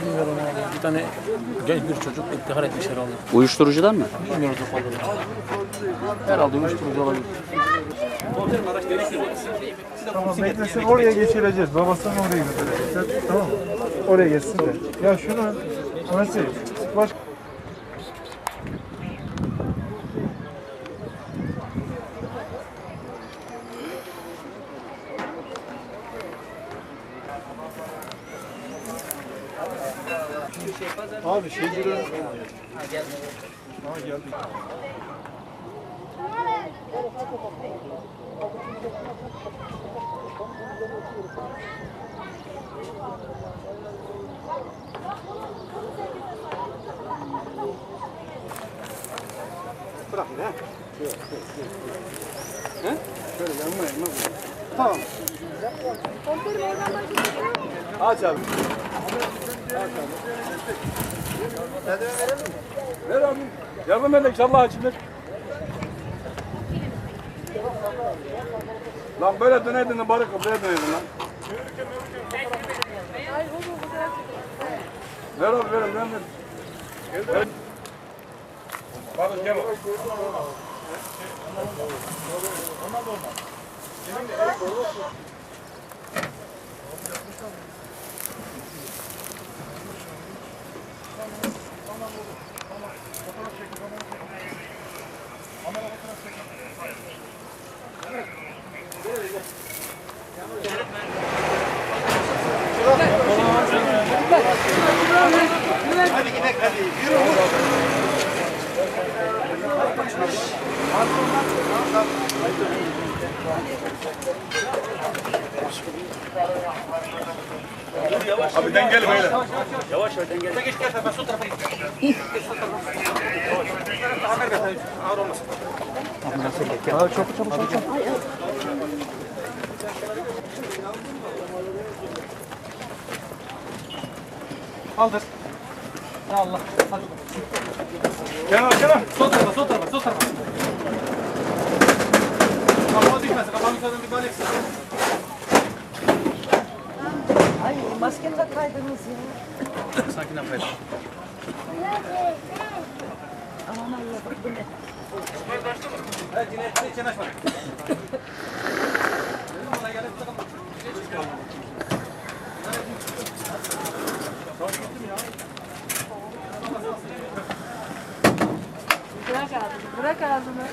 Bilmiyorum abi. Bir tane genç bir çocuk intihar etmiş herhalde. Uyuşturucudan mı? Bilmiyoruz o kadarını. Herhalde uyuşturucu olabilir. Tamam beklesin oraya geçireceğiz. Babasını oraya götürecekler. Tamam mı? Oraya geçsin de. Ya şunu Bey. Baş... Abi şey bir Ha geldi. Aç abi. Ver abi. Yardım edin inşallah açılır. Lan böyle dönerdin de barı böyle dönerdin lan. Ver abi ver ver ver. Ver. Bakın gel bak. Abi dengeli böyle. Kaldır. Ya Allah. Hadi. Kenar kenar. Sol tarafa, sol tarafa, sol tarafa. Kapağı düşmesin, kapağı düşmeden bir bal eksin. Ay maske takaydınız ya. Sakin efendim. Aman Allah bak bu ne? Evet, yine yine yanaşma. Bırak ağzını, bırak ağzını.